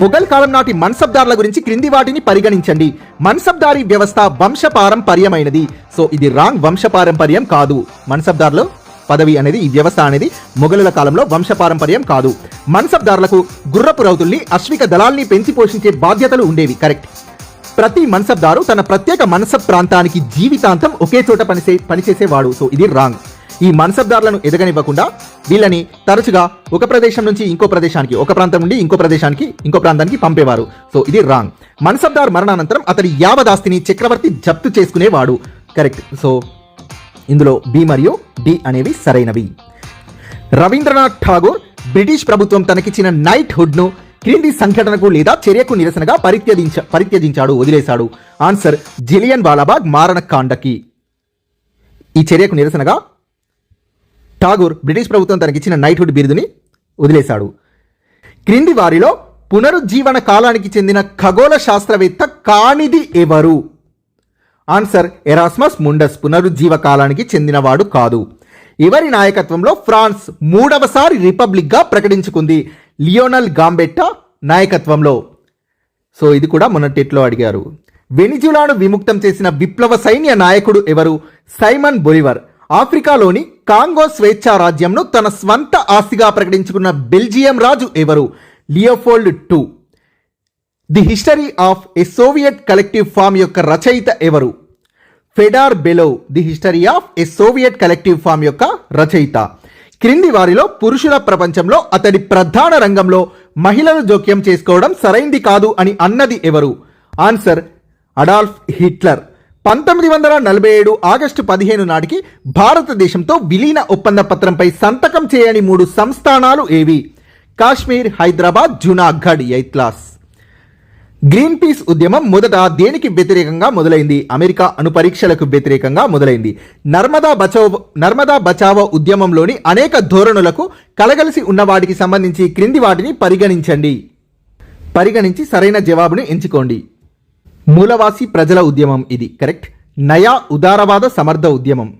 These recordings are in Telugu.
మొఘల్ కాలం నాటి మన్సబ్దార్ల గురించి క్రింది వాటిని పరిగణించండి. మన్సబ్దారీ వ్యవస్థ వంశపారంపర్యమైనది. సో ఇది రాంగ్ వంశపారంపర్యం కాదు. మన్సబ్దార్లు పదవి అనేది ఈ వ్యవస్థ అనేది మొఘలుల కాలంలో వంశపారంపర్యం కాదు. మన్సబ్దార్లకు గుర్రపు రౌతుల్ని అశ్విక దళాల్ని పెంచి పోషించే బాధ్యతలు ఉండేవి. కరెక్ట్. ప్రతి మన్సబ్దారు తన ప్రత్యేక మన్సబ్ ప్రాంతానికి జీవితాంతం ఒకే చోట పనిచే పనిచేసేవాడు. సో ఇది రాంగ్. ఈ మన్సబ్దారులను ఎదగనివ్వకుండా వీళ్ళని తరచుగా ఒక ప్రదేశం నుంచి ఇంకో ప్రదేశానికి ఒక ప్రాంతం నుండి ఇంకో ప్రదేశానికి ఇంకో ప్రాంతానికి పంపేవారు. సో ఇది రాంగ్. మన్సబ్దార్ మరణానంతరం అతడి యావదాస్తిని చక్రవర్తి జప్తు చేసుకునేవాడు. కరెక్ట్ సో ఇందులో బి మరియు డి అనేవి సరైనవి. రవీంద్రనాథ్ ఠాగూర్ బ్రిటిష్ ప్రభుత్వం తనకిచ్చిన నైట్ హుడ్ను క్రింది సంఘటనకు లేదా చర్యకు నిరసనగా పరిత్యజించ పరిత్యజించాడు వదిలేశాడు. ఆన్సర్ జిలియన్ వాలాబాగ్ మారణకాండకి. ఈ చర్యకు నిరసనగా ఠాగూర్ బ్రిటిష్ ప్రభుత్వం తనకిచ్చిన నైట్హుడ్ బిరుదుని వదిలేశాడు. క్రింది వారిలో పునరుజ్జీవన కాలానికి చెందిన ఖగోళ శాస్త్రవేత్త కానిది ఎవరు? ఆన్సర్ ఎరాస్మస్ ముండస్ పునరుజ్జీవ కాలానికి చెందినవాడు కాదు. ఎవరి నాయకత్వంలో ఫ్రాన్స్ మూడవసారి రిపబ్లిక్గా ప్రకటించుకుంది? లియోనల్ గాంబెట్టా నాయకత్వంలో. సో ఇది కూడా మొన్నటిట్లో అడిగారు. వెనిజులాను విముక్తం చేసిన విప్లవ సైన్య నాయకుడు ఎవరు? Simon Bolivar. ఆఫ్రికాలోని కాంగో స్వేచ్ఛా రాజ్యంను తన స్వంత ఆస్తిగా ప్రకటించుకున్న బెల్జియం రాజు ఎవరు? Leopold two. The history of a Soviet collective farm యొక్క రచయిత ఎవరు? Fedor Belov the history of a Soviet collective farm యొక్క రచయిత. క్రింది వారిలో పురుషుల ప్రపంచంలో అతడి ప్రధాన రంగంలో మహిళలు జోక్యం చేసుకోవడం సరైంది కాదు అని అన్నది ఎవరు? Answer Adolf Hitler. పంతొమ్మిది వందల నలభై ఏడు ఆగస్టు పదిహేను నాటికి భారతదేశంతో విలీన ఒప్పంద పత్రంపై సంతకం చేయని మూడు సంస్థానాలు ఏవి? కాశ్మీర్ హైదరాబాద్ జునాగఢ్ ఎయిత్లాస్. గ్రీన్ పీస్ ఉద్యమం మొదట దేనికి వ్యతిరేకంగా మొదలైంది? అమెరికా అణుపరీక్షలకు వ్యతిరేకంగా మొదలైంది. నర్మదా బచావ్ నర్మదా బచావో ఉద్యమంలోని అనేక ధోరణులకు కలగలిసి ఉన్న వాటికి సంబంధించి క్రింది వాటిని పరిగణించండి. పరిగణించి సరైన జవాబుని ఎంచుకోండి. మూలవాసి ప్రజల ఉద్యమం ఇది కరెక్ట్ నయా ఉదారవాద సమర్థ ఉద్యమం.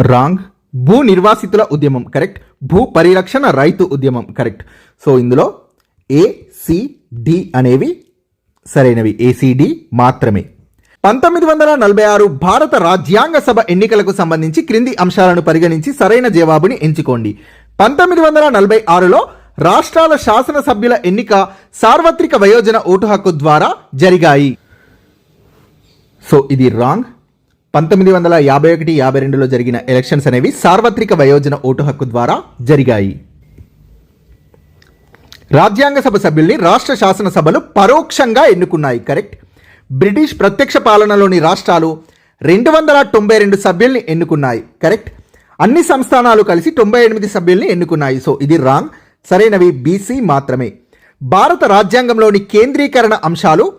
రాంగ్. భూ నిర్వాసితుల ఉద్యమం కరెక్ట్ భూ పరిరక్షణ రైతు ఉద్యమం కరెక్ట్ సో ఇందులో ఏసిడి అనేవి సరైనవి. ఏసీడి మాత్రమే. పంతొమ్మిది వందల నలభై ఆరు భారత రాజ్యాంగ సభ ఎన్నికలకు సంబంధించి క్రింది అంశాలను పరిగణించి సరైన జవాబుని ఎంచుకోండి. పంతొమ్మిది వందల నలభై ఆరులో రాష్ట్రాల శాసనసభ్యుల ఎన్నిక సార్వత్రిక వయోజన ఓటు హక్కు ద్వారా జరిగాయి. సో ఇది రాంగ్. పంతొమ్మిది వందల యాభై ఒకటి యాభై రెండులో జరిగిన ఎలక్షన్స్ అనేవి సార్వత్రిక వయోజన ఓటు హక్కు ద్వారా జరిగాయి. రాజ్యాంగ సభ సభ్యుల్ని రాష్ట్ర శాసనసభలు పరోక్షంగా ఎన్నుకున్నాయి కరెక్ట్. బ్రిటిష్ ప్రత్యక్ష పాలనలోని రాష్ట్రాలు రెండు వందల తొంభై రెండు సభ్యుల్ని ఎన్నుకున్నాయి కరెక్ట్. అన్ని సంస్థానాలు కలిసి తొంభై ఎనిమిది సభ్యుల్ని ఎన్నుకున్నాయి. సో ఇది రాంగ్. సరైనవి బీసీ మాత్రమే. భారత రాజ్యాంగంలోని కేంద్రీకరణ అంశాలు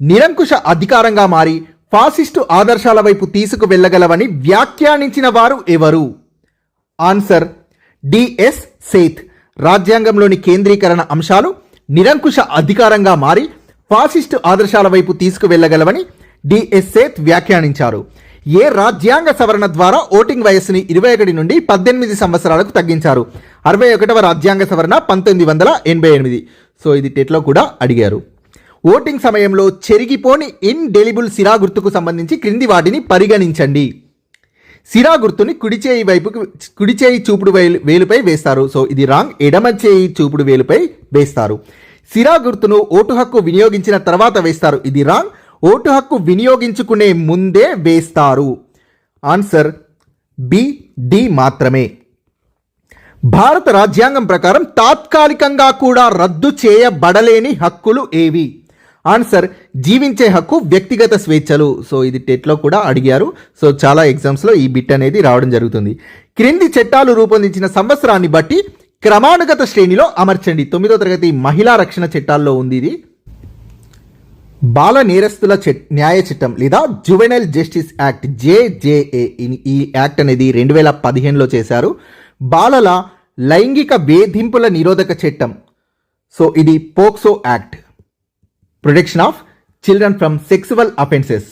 నిరంకుశ అధికారంగా మారి ఫాసిస్టు ఆదర్శాల వైపు తీసుకు వెళ్ళగలవని వ్యాఖ్యానించిన వారు ఎవరు? Answer D S Seth. రాజ్యాంగంలోని కేంద్రీకరణ అంశాలు నిరంకుశ అధికారంగా మారి ఫాసిస్టు ఆదర్శాల వైపు తీసుకువెళ్ళగలవని డిఎస్ సేత్ వ్యాఖ్యానించారు. ఏ రాజ్యాంగ సవరణ ద్వారా ఓటింగ్ వయస్సుని ఇరవై ఒకటి నుండి పద్దెనిమిది సంవత్సరాలకు తగ్గించారు. అరవై ఒకటవ రాజ్యాంగ సవరణ పంతొమ్మిది వందల ఎనభై ఎనిమిది. సో ఇది టెట్లో కూడా అడిగారు. ఓటింగ్ సమయంలో చెరిగిపోని ఇన్డెలిబుల్ సిరా గుర్తుకు సంబంధించి క్రింది వాటిని పరిగణించండి. సిరా గుర్తుని కుడి చేయి వైపుకు కుడి చేయి చూపుడు వేలు వేలుపై వేస్తారు. సో ఇది రాంగ్ ఎడమ చేయి చూపుడు వేలుపై వేస్తారు. సిరా గుర్తును ఓటు హక్కు వినియోగించిన తర్వాత వేస్తారు. ఇది రాంగ్ ఓటు హక్కు వినియోగించుకునే ముందే వేస్తారు. ఆన్సర్ బి డి మాత్రమే. భారత రాజ్యాంగం ప్రకారం తాత్కాలికంగా కూడా రద్దు చేయబడలేని హక్కులు ఏవి? ఆన్సర్ జీవించే హక్కు వ్యక్తిగత స్వేచ్ఛలు. సో ఇది టెట్లో కూడా అడిగారు. సో చాలా ఎగ్జామ్స్లో ఈ బిట్ అనేది రావడం జరుగుతుంది. క్రింది చట్టాలు రూపొందించిన సంవత్సరాన్ని బట్టి క్రమానుగత శ్రేణిలో అమర్చండి. తొమ్మిదో తరగతి మహిళా రక్షణ చట్టాల్లో ఉంది ఇది. బాల నేరస్తుల న్యాయ చట్టం లేదా జువెనల్ జస్టిస్ యాక్ట్ జేజేఏ ఈ యాక్ట్ అనేది రెండు వేల పదిహేనులో చేశారు. బాలల లైంగిక వేధింపుల నిరోధక చట్టం. సో ఇది POCSO act protection of children from sexual offences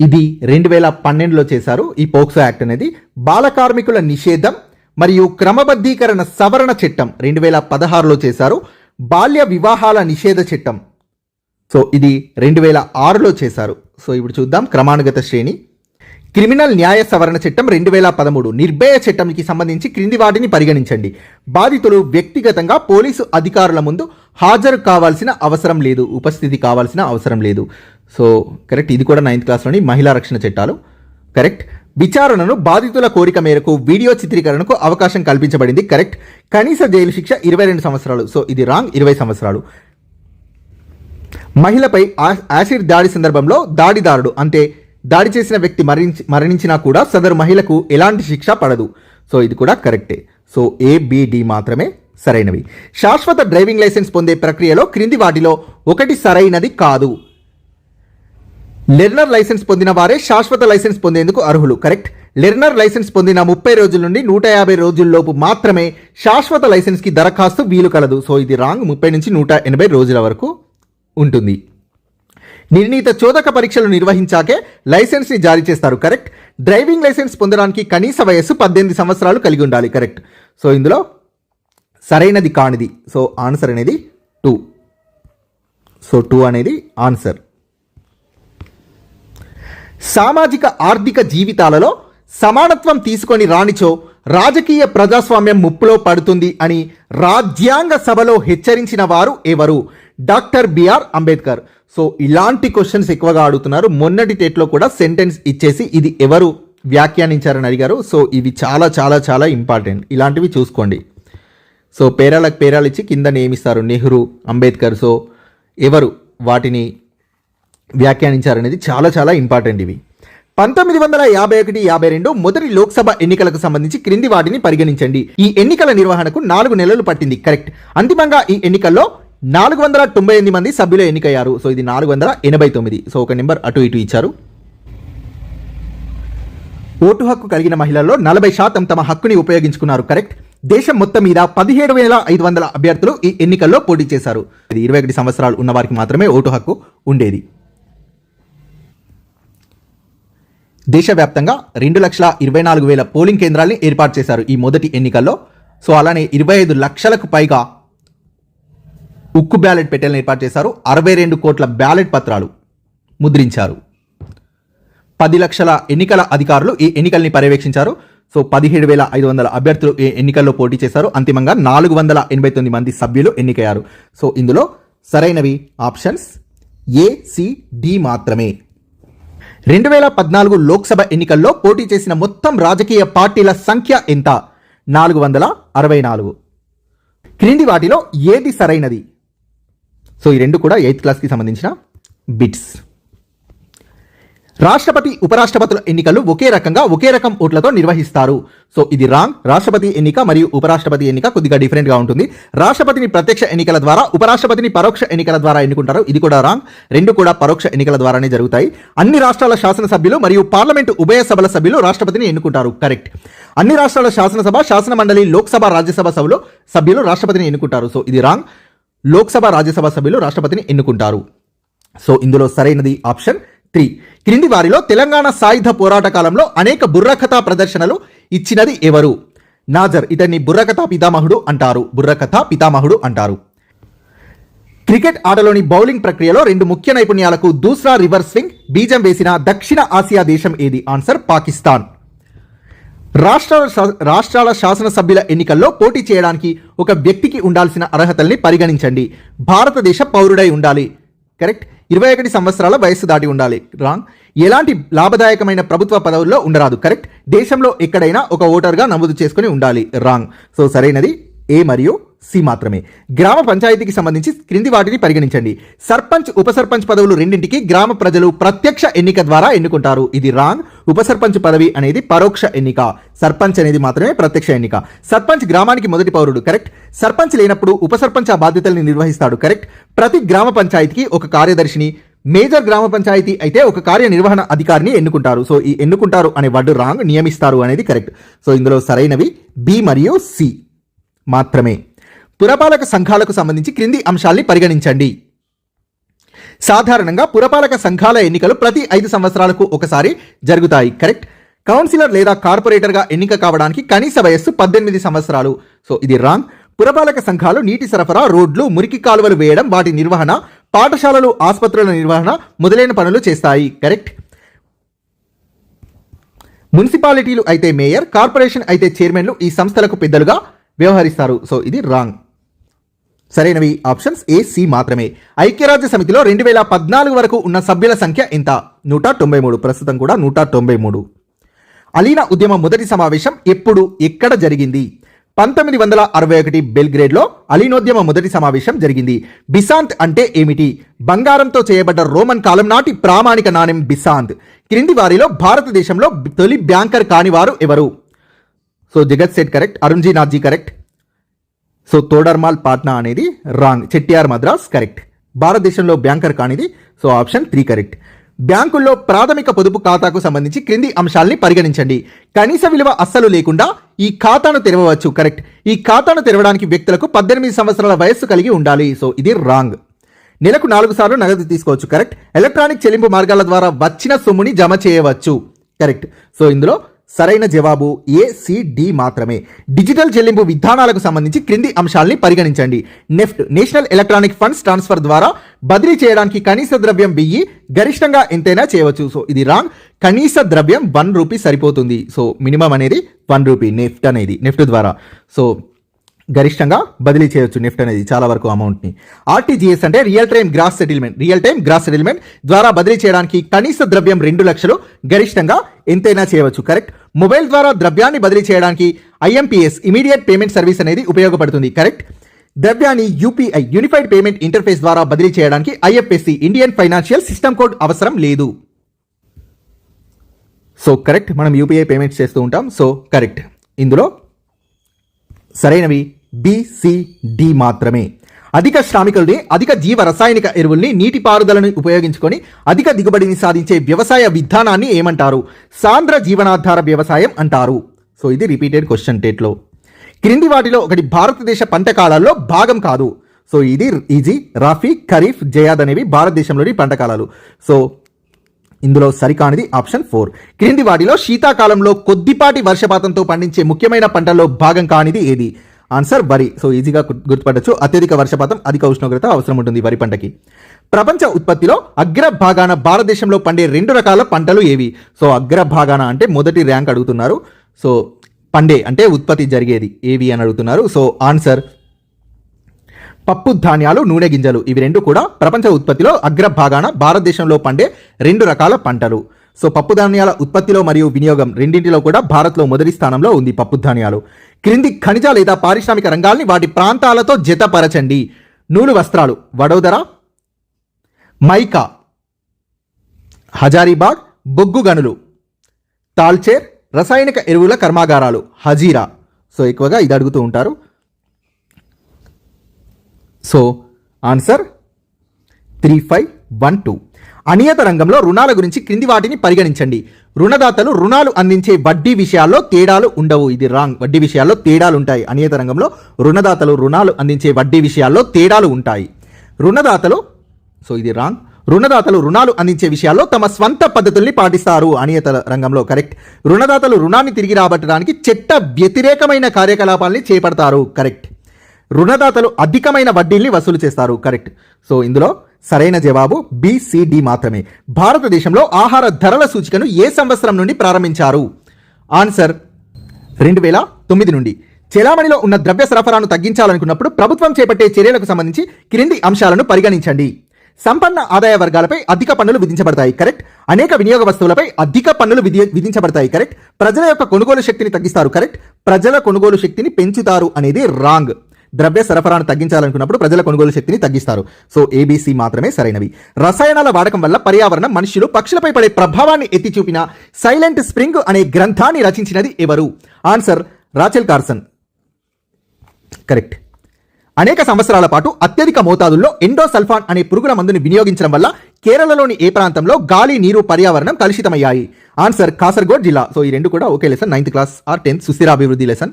ఇది రెండు వేల పన్నెండులో చేశారు ఈ పోక్సో యాక్ట్ అనేది. బాల కార్మికుల నిషేధం మరియు క్రమబద్ధీకరణ సవరణ చట్టం రెండు వేల పదహారులో చేశారు. బాల్య వివాహాల నిషేధ చట్టం. సో ఇది రెండు వేల ఆరులో చేశారు. సో ఇప్పుడు చూద్దాం క్రమానుగత శ్రేణి. క్రిమినల్ న్యాయ సవరణ చట్టం రెండు వేల పదమూడు. నిర్భయ చట్టంకి సంబంధించి క్రింది వాటిని పరిగణించండి. బాధితులు వ్యక్తిగతంగా పోలీసు అధికారుల ముందు హాజరు కావాల్సిన అవసరం లేదు. ఉపస్థితి కావాల్సిన అవసరం లేదు. సో కరెక్ట్ ఇది కూడా నైన్త్ క్లాస్లోని మహిళా రక్షణ చట్టాలు. కరెక్ట్ విచారణను బాధితుల కోరిక మేరకు వీడియో చిత్రీకరణకు అవకాశం కల్పించబడింది. కరెక్ట్ కనీస జైలు శిక్ష ఇరవై రెండు సంవత్సరాలు. సో ఇది రాంగ్ ఇరవై సంవత్సరాలు. మహిళపై ఆ- యాసిడ్ దాడి సందర్భంలో దాడిదారుడు అంటే దాడి చేసిన వ్యక్తి మరణించి మరణించినా కూడా సదరు మహిళకు ఎలాంటి శిక్ష పడదు. సో ఇది కూడా కరెక్టే. సో ఏ మాత్రమే సరైనవి. శాశ్వత డ్రైవింగ్ లైసెన్స్ పొందే ప్రక్రియలో క్రింది వాటిలో ఒకటి సరైనది కాదు. లెర్నర్ లైసెన్స్ పొందిన వారే శాశ్వత లైసెన్స్ పొందేందుకు అర్హులు. కరెక్ట్. లెర్నర్ లైసెన్స్ పొందిన ముప్పై రోజుల నుండి నూట యాభై రోజుల్లోపు మాత్రమే శాశ్వత లైసెన్స్కి దరఖాస్తు వీలు కలదు. సో ఇది రాంగ్ ముప్పై నుంచి నూట ఎనభై రోజుల వరకు ఉంటుంది. నిర్ణీత చోదక పరీక్షలు నిర్వహించాకే లైసెన్స్ని జారీ చేస్తారు కరెక్ట్? డ్రైవింగ్ లైసెన్స్ పొందడానికి కనీస వయస్సు పద్దెనిమిది సంవత్సరాలు కలిగి ఉండాలి కరెక్ట్? సో ఇందులో సరైనది కానిది. సో ఆన్సర్ అనేది టూ. సో టూ అనేది ఆన్సర్. సామాజిక ఆర్థిక జీవితాలలో సమానత్వం తీసుకొని రానిచో రాజకీయ ప్రజాస్వామ్యం ముప్పులో పడుతుంది అని రాజ్యాంగ సభలో హెచ్చరించిన వారు ఎవరు? Doctor B R Ambedkar. So ఇలాంటి క్వశ్చన్స్ ఎక్కువగా అడుగుతున్నారు. మొన్నటి టేట్లో కూడా సెంటెన్స్ ఇచ్చేసి ఇది ఎవరు వ్యాఖ్యానించారని అడిగారు. సో ఇవి చాలా చాలా చాలా ఇంపార్టెంట్ ఇలాంటివి చూసుకోండి. సో పేరాలకు పేరాలు ఇచ్చి కింద నియమిస్తారు నెహ్రూ అంబేద్కర్. సో ఎవరు వాటిని వ్యాఖ్యానించారనేది చాలా చాలా ఇంపార్టెంట్ ఇవి. పంతొమ్మిది వందల యాభై ఒకటి యాభై రెండు మొదటి లోక్సభ ఎన్నికలకు సంబంధించి క్రింది వాటిని పరిగణించండి. ఈ ఎన్నికల నిర్వహణకు నాలుగు నెలలు పట్టింది. కరెక్ట్ అంతిమంగా ఈ ఎన్నికల్లో నాలుగు వందల తొంభై ఎనిమిది మంది సభ్యులు ఎన్నికయ్యారు. సో ఇది నాలుగు వందల ఎనభై తొమ్మిది. సో ఒక నెంబర్ అటు ఇటు ఇచ్చారు. ఓటు హక్కు కలిగిన మహిళల్లో నలభై శాతం తమ హక్కుని ఉపయోగించుకున్నారు. కరెక్ట్. దేశం మొత్తం మీద పదిహేడు వేల ఐదు వందల అభ్యర్థులు ఈ ఎన్నికల్లో పోటీ చేశారు. ఇది ఇరవై ఒకటి సంవత్సరాలు ఉన్న వారికి మాత్రమే ఓటు హక్కు ఉండేది. దేశవ్యాప్తంగా రెండు లక్షల ఇరవై నాలుగు వేల పోలింగ్ కేంద్రాల్ని ఏర్పాటు చేశారు ఈ మొదటి ఎన్నికల్లో. సో అలానే ఇరవై ఐదు లక్షలకు పైగా ఉక్కు బ్యాలెట్ పెట్టెలను ఏర్పాటు చేశారు. అరవై రెండు కోట్ల బ్యాలెట్ పత్రాలు ముద్రించారు. పది లక్షల ఎన్నికల అధికారులు ఈ ఎన్నికల్ని పర్యవేక్షించారు. సో పదిహేడు వేల ఐదు వందల అభ్యర్థులు ఈ ఎన్నికల్లో పోటీ చేశారు. అంతిమంగా నాలుగు వందల ఎనభై తొమ్మిది మంది సభ్యులు ఎన్నికయ్యారు. సో ఇందులో సరైనవి ఆప్షన్స్ ఏ డి మాత్రమే. రెండు వేల పద్నాలుగు లోక్సభ ఎన్నికల్లో పోటీ చేసిన మొత్తం రాజకీయ పార్టీల సంఖ్య ఎంత? నాలుగు వందల అరవై నాలుగు. క్రింది వాటిలో ఏది సరైనది? సో ఈ రెండు కూడా ఎయిత్ క్లాస్కి సంబంధించిన బిట్స్. రాష్ట్రపతి ఉపరాష్ట్రపతుల ఎన్నికలు ఒకే రకంగా ఒకే రకం ఓట్లతో నిర్వహిస్తారు. సో ఇది రాంగ్. రాష్ట్రపతి ఎన్నిక మరియు ఉపరాష్ట్రపతి ఎన్నిక కొద్దిగా డిఫరెంట్గా ఉంటుంది. రాష్ట్రపతిని ప్రత్యక్ష ఎన్నికల ద్వారా ఉపరాష్ట్రపతిని పరోక్ష ఎన్నికల ద్వారా ఎన్నుకుంటారు. ఇది కూడా రాంగ్. రెండు కూడా పరోక్ష ఎన్నికల ద్వారానే జరుగుతాయి. అన్ని రాష్ట్రాల శాసనసభ్యులు మరియు పార్లమెంటు ఉభయ సభల సభ్యులు రాష్ట్రపతిని ఎన్నుకుంటారు. కరెక్ట్. అన్ని రాష్ట్రాల శాసనసభ శాసన మండలి లోక్సభ రాజ్యసభ సభలో సభ్యులు రాష్ట్రపతిని ఎన్నుకుంటారు. సో ఇది రాంగ్. లోక్సభ రాజ్యసభ సభ్యులు రాష్ట్రపతిని ఎన్నుకుంటారు. సో ఇందులో సరైనది ఆప్షన్ త్రీ. క్రింది వారిలో తెలంగాణ సాయుధ పోరాట కాలంలో అనేక బుర్రకథా ప్రదర్శనలు ఇచ్చినది ఎవరు? నాజర్ ఇతన్ని బుర్రకథా పితామహుడు అంటారు. బుర్రకథ పితామహుడు అంటారు. క్రికెట్ ఆటలోని బౌలింగ్ ప్రక్రియలో రెండు ముఖ్య నైపుణ్యాలకు దూసరా రివర్స్ స్వింగ్ బీజం వేసిన దక్షిణ ఆసియా దేశం ఏది? ఆన్సర్ పాకిస్తాన్. రాష్ట్రాల రాష్ట్రాల శాసనసభ్యుల ఎన్నికల్లో పోటీ చేయడానికి ఒక వ్యక్తికి ఉండాల్సిన అర్హతల్ని పరిగణించండి. భారతదేశ పౌరుడై ఉండాలి. కరెక్ట్? ఇరవై ఒకటి సంవత్సరాల వయస్సు దాటి ఉండాలి. రాంగ్? ఎలాంటి లాభదాయకమైన ప్రభుత్వ పదవుల్లో ఉండరాదు. కరెక్ట్? దేశంలో ఎక్కడైనా ఒక ఓటర్గా నమోదు చేసుకుని ఉండాలి. రాంగ్? సో సరైనది? ఏ మరియు? సి మాత్రమే. గ్రామ పంచాయతీకి సంబంధించి క్రింది వాటిని పరిగణించండి. సర్పంచ్ ఉప సర్పంచ్ పదవులు రెండింటికి గ్రామ ప్రజలు ప్రత్యక్ష ఎన్నిక ద్వారా ఎన్నుకుంటారు. ఇది రాంగ్. ఉప సర్పంచ్ పదవి అనేది పరోక్ష ఎన్నిక. సర్పంచ్ అనేది మాత్రమే ప్రత్యక్ష ఎన్నిక. సర్పంచ్ గ్రామానికి మొదటి పౌరుడు కరెక్ట్. సర్పంచ్ లేనప్పుడు ఉప సర్పంచ్ ఆ బాధ్యతల్ని నిర్వహిస్తాడు కరెక్ట్. ప్రతి గ్రామ పంచాయతీకి ఒక కార్యదర్శిని మేజర్ గ్రామ పంచాయతీ అయితే ఒక కార్యనిర్వహణ అధికారిని ఎన్నుకుంటారు. సో ఈ ఎన్నుకుంటారు అనే వర్డ్ రాంగ్ నియమిస్తారు అనేది కరెక్ట్. సో ఇందులో సరైనవి బి మరియు సి మాత్రమే. పురపాలక సంఘాలకు సంబంధించి క్రింది అంశాల్ని పరిగణించండి. సాధారణంగా పురపాలక సంఘాల ఎన్నికలు ప్రతి ఐదు సంవత్సరాలకు ఒకసారి జరుగుతాయి. కరెక్ట్? కౌన్సిలర్ లేదా కార్పొరేటర్గా ఎన్నిక కావడానికి కనీస వయస్సు పద్దెనిమిది సంవత్సరాలు. సో ఇది రాంగ్. పురపాలక సంఘాలు నీటి సరఫరా రోడ్లు మురికి కాలువలు వేయడం వాటి నిర్వహణ పాఠశాలలు ఆసుపత్రుల నిర్వహణ మొదలైన పనులు చేస్తాయి. కరెక్ట్? మున్సిపాలిటీలు అయితే మేయర్ కార్పొరేషన్ అయితే చైర్మన్లు ఈ సంస్థలకు పెద్దలుగా వ్యవహరిస్తారు. సో ఇది రాంగ్. సరైనవి. ఆప్షన్స్ ఏ సి మాత్రమే. ఐక్యరాజ్య సమితిలో రెండు వేల పద్నాలుగు వరకు ఉన్న సభ్యుల సంఖ్య ఎంత? నూట తొంభై మూడు. ప్రస్తుతం కూడా నూట తొంభై మూడు. అలీనా ఉద్యమం మొదటి సమావేశం ఎప్పుడు ఎక్కడ జరిగింది? పంతొమ్మిది వందల అరవై ఒకటి బెల్గ్రేడ్లో అలీనోద్యమ మొదటి సమావేశం జరిగింది. బిసాంత్ అంటే ఏమిటి? బంగారంతో చేయబడ్డ రోమన్ కాలం నాటి ప్రామాణిక నాణెం బిసాంత్. క్రింది వారిలో భారతదేశంలో తొలి బ్యాంకర్ కానివారు ఎవరు? So Jagat Seth correct Arunji Nathji correct. So Todarmal Patna అనేది రాంగ్. చెట్టియార్ మద్రాస్ కరెక్ట్. భారతదేశంలో బ్యాంకర్ కానిది సో ఆప్షన్ త్రీ కరెక్ట్. బ్యాంకుల్లో ప్రాథమిక పొదుపు ఖాతాకు సంబంధించి క్రింది అంశాల్ని పరిగణించండి. కనీస విలువ అస్సలు లేకుండా ఈ ఖాతాను తెరవవచ్చు కరెక్ట్. ఈ ఖాతాను తెరవడానికి వ్యక్తులకు పద్దెనిమిది సంవత్సరాల వయస్సు కలిగి ఉండాలి సో ఇది రాంగ్. నెలకు నాలుగు సార్లు నగదు తీసుకోవచ్చు కరెక్ట్. ఎలక్ట్రానిక్ చెల్లింపు మార్గాల ద్వారా వచ్చిన సొమ్ముని జమ చేయవచ్చు కరెక్ట్. సో ఇందులో సరైన జవాబు ఏ డి మాత్రమే. డిజిటల్ చెల్లింపు విధానాలకు సంబంధించి క్రింది అంశాల్ని పరిగణించండి. NEFT national electronic funds transfer ద్వారా బదిలీ చేయడానికి కనీస ద్రవ్యం వెయ్యి గరిష్టంగా ఎంతైనా చేయవచ్చు. సో ఇది రాంగ్. కనీస ద్రవ్యం వన్ రూపీ సరిపోతుంది. సో మినిమం అనేది వన్ రూపీ నెఫ్ట్ అనేది నెఫ్ట్ ద్వారా. సో గరిష్టంగా బదిలీ చేయొచ్చు నెఫ్ట్ అనేది చాలా వరకు అమౌంట్ని ఆర్టీజీఎస్ అంటే real time gross settlement real time gross settlement ద్వారా బదిలీ చేయడానికి కనీస ద్రవ్యం రెండు లక్షలు గరిష్టంగా ఎంతైనా చేయవచ్చు కరెక్ట్ మొబైల్ ద్వారా ద్రవ్యాన్ని బదిలీ చేయడానికి ఐఎంపీఎస్ ఇమీడియట్ పేమెంట్ సర్వీస్ అనేది ఉపయోగపడుతుంది కరెక్ట్ ద్రవ్యాన్ని యూపీఐ యూనిఫైడ్ పేమెంట్ ఇంటర్ఫేస్ ద్వారా బదిలీ చేయడానికి IFSC Indian financial system code అవసరం లేదు. సో కరెక్ట్ మనం యూపీఐ పేమెంట్స్ చేస్తూ ఉంటాం. సో కరెక్ట్ ఇందులో సరైనవి బిసిడి మాత్రమే. అధిక శ్రామికుల్ని అధిక జీవ రసాయనిక ఎరువుల్ని నీటిపారుదలను ఉపయోగించుకొని అధిక దిగుబడిని సాధించే వ్యవసాయ విధానాన్ని ఏమంటారు? సాంద్ర జీవనాధార వ్యవసాయం అంటారు. సో ఇది రిపీటెడ్ క్వశ్చన్ టేట్లో క్రింది వాటిలో ఒకటి భారతదేశ పంట కాలాల్లో భాగం కాదు. సో ఇది ఈజీ రఫీ ఖరీఫ్ జయాద్ అనేవి భారతదేశంలోని పంట కాలాలు. సో ఇందులో సరికానిది ఆప్షన్ ఫోర్. క్రింది వాటిలో శీతాకాలంలో కొద్దిపాటి వర్షపాతంతో పండించే ముఖ్యమైన పంటల్లో భాగం కానిది ఏది? ఆన్సర్ వరి సో ఈజీగా గుర్తుపట్టచ్చు. అత్యధిక వర్షపాతం అధిక ఉష్ణోగ్రత అవసరం ఉంటుంది వరి పంటకి. ప్రపంచ ఉత్పత్తిలో అగ్రభాగాన భారతదేశంలో పండే రెండు రకాల పంటలు ఏవి? సో అగ్రభాగాన అంటే మొదటి ర్యాంక్ అడుగుతున్నారు. సో పండే అంటే ఉత్పత్తి జరిగేది ఏవి అని అడుగుతున్నారు. సో ఆన్సర్ పప్పు ధాన్యాలు నూనె గింజలు. ఇవి రెండు కూడా ప్రపంచ ఉత్పత్తిలో అగ్రభాగాన భారతదేశంలో పండే రెండు రకాల పంటలు. సో పప్పు ధాన్యాల ఉత్పత్తిలో మరియు వినియోగం రెండింటిలో కూడా భారత్లో మొదటి స్థానంలో ఉంది పప్పు ధాన్యాలు. క్రింది ఖనిజ లేదా పారిశ్రామిక రంగాల్ని వాటి ప్రాంతాలతో జతపరచండి. నూలు వస్త్రాలు వడోదర మైకా హజారీబాగ్ బొగ్గు గనులు తాల్చేర్ రసాయనిక ఎరువుల కర్మాగారాలు హజీరా. సో ఎక్కువగా ఇది అడుగుతూ ఉంటారు. So answer three five one two. అనియత రంగంలో రుణాల గురించి క్రింది వాటిని పరిగణించండి. రుణదాతలు రుణాలు అందించే వడ్డీ విషయాల్లో తేడాలు ఉండవు. ఇది రాంగ్. వడ్డీ విషయాల్లో తేడాలు ఉంటాయి. అనియత రంగంలో రుణదాతలు రుణాలు అందించే వడ్డీ విషయాల్లో తేడాలు ఉంటాయి. రుణదాతలు సో ఇది రాంగ్. రుణదాతలు రుణాలు అందించే విషయాల్లో తమ స్వంత పద్ధతుల్ని పాటిస్తారు. అనియత రంగంలో కరెక్ట్. రుణదాతలు రుణాన్ని తిరిగి రాబట్టడానికి చట్ట వ్యతిరేకమైన కార్యకలాపాల్ని చేపడతారు. కరెక్ట్. రుణదాతలు అధికమైన వడ్డీల్ని వసూలు చేస్తారు. కరెక్ట్. సో ఇందులో సరైన జవాబు బిసిడి మాత్రమే. భారతదేశంలో ఆహార ధరల సూచికను ఏ సంవత్సరం నుండి ప్రారంభించారు? ఆన్సర్ రెండు వేల తొమ్మిది నుండి. చెలామణిలో ఉన్న ద్రవ్య సరఫరాను తగ్గించాలనుకున్నప్పుడు ప్రభుత్వం చేపట్టే చర్యలకు సంబంధించి క్రింది అంశాలను పరిగణించండి. సంపన్న ఆదాయ వర్గాలపై అధిక పన్నులు విధించబడతాయి కరెక్ట్? అనేక వినియోగ వస్తువులపై అధిక పన్నులు విధి విధించబడతాయి కరెక్ట్? ప్రజల యొక్క కొనుగోలు శక్తిని తగ్గిస్తారు కరెక్ట్? ప్రజల కొనుగోలు శక్తిని పెంచుతారు అనేది రాంగ్. ద్రవ్య సరఫరాను తగ్గించాలనుకున్నప్పుడు ప్రజల కొనుగోలు శక్తిని తగ్గిస్తారు. సో ఏబీసీ మాత్రమే సరైనవి. రసాయనాల వాడకం వల్ల పర్యావరణం మనుషులు పక్షులపై పడే ప్రభావాన్ని ఎత్తి చూపిన సైలెంట్ స్ప్రింగ్ అనే గ్రంథాన్ని రచించినది ఎవరు? Answer Rachel Carson. కరెక్ట్. అనేక సంవత్సరాల పాటు అత్యధిక మోతాదుల్లో ఎండోసల్ఫాన్ అనే పురుగుల మందుని వినియోగించడం వల్ల కేరళలోని ఏ ప్రాంతంలో గాలి నీరు పర్యావరణం కలుషితమయ్యాయి? ఆన్సర్ కాసర్గోడ్ జిల్లా. సో ఈ రెండు కూడా ఒకే lesson ninth class or tenth సుస్థిరాభివృద్ధి lesson.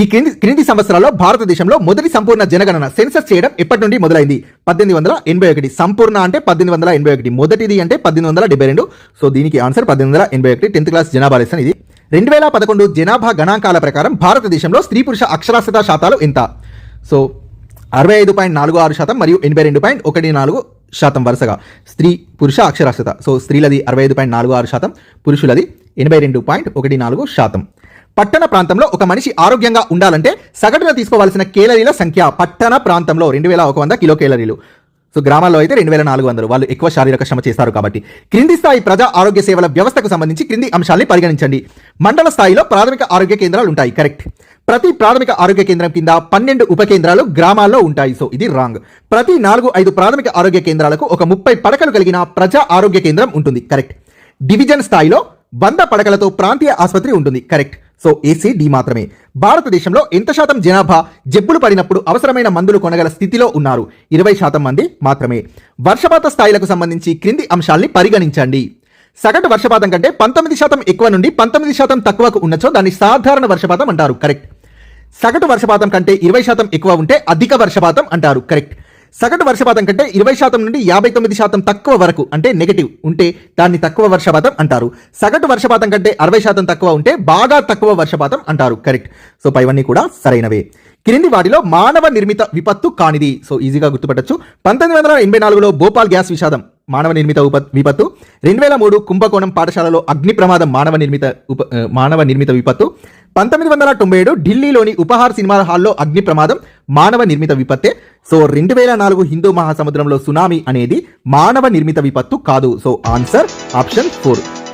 ఈ క్రింది క్రింది సంవత్సరాల్లో భారతదేశంలో మొదటి సంపూర్ణ జనగణన సెన్సస్ చేయడం ఎప్పటి నుండి మొదలైంది? పద్దెనిమిది వందల ఎనభై ఒకటి. సంపూర్ణ అంటే పద్దెనిమిది వందల ఎనభై ఒకటి. మొదటిది అంటే పద్దెనిమిది వందల డెబ్బై రెండు. సో దీనికి ఆన్సర్ పద్దెనిమిది వందల ఎనభై ఒకటి. టెన్త్ క్లాస్ జనాభా లెసన్ ఇది. రెండు వేల పదకొండు జనాభా గణాంకాల ప్రకారం భారతదేశంలో స్త్రీ పురుష అక్షరాస్యత శాతాలు ఎంత? సో అరవై ఐదు పాయింట్ నాలుగు ఆరు శాతం మరియు ఎనభై రెండు పాయింట్ ఒకటి నాలుగు శాతం వరుసగా. స్త్రీ పురుష అక్షరాస్యత సో స్త్రీలది అరవై ఐదు పాయింట్ నాలుగు ఆరు శాతం పురుషులది ఎనభై రెండు పాయింట్ ఒకటి నాలుగు శాతం. పట్టణ ప్రాంతంలో ఒక మనిషి ఆరోగ్యంగా ఉండాలంటే సగటున తీసుకోవాల్సిన కేలరీల సంఖ్య పట్టణ ప్రాంతంలో రెండు వేల ఒక వంద కిలో కేలరీలు. సో గ్రామాల్లో అయితే రెండు వేల నాలుగు వందలు. వాళ్ళు ఎక్కువ శారీరక శ్రమ చేస్తారు కాబట్టి. క్రింది స్థాయి ప్రజా ఆరోగ్య సేవల వ్యవస్థకు సంబంధించి క్రింది అంశాల్ని పరిగణించండి. మండల స్థాయిలో ప్రాథమిక ఆరోగ్య కేంద్రాలు ఉంటాయి. కరెక్ట్. ప్రతి ప్రాథమిక ఆరోగ్య కేంద్రం కింద పన్నెండు ఉప కేంద్రాలు గ్రామాల్లో ఉంటాయి. సో ఇది రాంగ్. ప్రతి నాలుగు ఐదు ప్రాథమిక ఆరోగ్య కేంద్రాలకు ఒక ముప్పై పడకలు కలిగిన ప్రజా ఆరోగ్య కేంద్రం ఉంటుంది. కరెక్ట్. డివిజన్ స్థాయిలో వంద పడకలతో ప్రాంతీయ ఆసుపత్రి ఉంటుంది. కరెక్ట్. సో ఏసీ డి మాత్రమే. భారతదేశంలో ఎంత శాతం జనాభా జబ్బులు పడినప్పుడు అవసరమైన మందులు కొనగల స్థితిలో ఉన్నారు? ఇరవై శాతం మంది మాత్రమే. వర్షపాత స్థాయిలకు సంబంధించి క్రింది అంశాల్ని పరిగణించండి. సగటు వర్షపాతం కంటే పంతొమ్మిది శాతం ఎక్కువ నుండి పంతొమ్మిది శాతం తక్కువకు ఉన్నచో దాన్ని సాధారణ వర్షపాతం అంటారు. కరెక్ట్. సగటు వర్షపాతం కంటే ఇరవై శాతం ఎక్కువ ఉంటే అధిక వర్షపాతం అంటారు. కరెక్ట్. సగటు వర్షపాతం కంటే ఇరవై శాతం నుండి యాభై తొమ్మిది శాతం తక్కువ వరకు అంటే నెగటివ్ ఉంటే దాన్ని తక్కువ వర్షపాతం అంటారు. సగటు వర్షపాతం కంటే అరవై శాతం తక్కువ ఉంటే బాగా తక్కువ వర్షపాతం అంటారు. కరెక్ట్ సో పైవన్నీ కూడా సరైనవే. క్రింది వాటిలో మానవ నిర్మిత విపత్తు కానిది. సో ఈజీగా గుర్తుపట్టచ్చు. పంతొమ్మిది వందల ఎనభై నాలుగులో భోపాల్ గ్యాస్ విషాదం మానవ నిర్మిత ఉప- విపత్తు. రెండు వేల మూడు కుంభకోణం పాఠశాలలో అగ్ని ప్రమాదం మానవ నిర్మిత ఉప మానవ నిర్మిత విపత్తు. పంతొమ్మిది వందల తొంభై ఏడు ఢిల్లీలోని ఉపహార్ సినిమా హాల్లో అగ్ని ప్రమాదం మానవ నిర్మిత విపత్తే. సో రెండు వేల నాలుగు హిందూ మహాసముద్రంలో సునామీ అనేది మానవ నిర్మిత విపత్తు కాదు. So answer option four.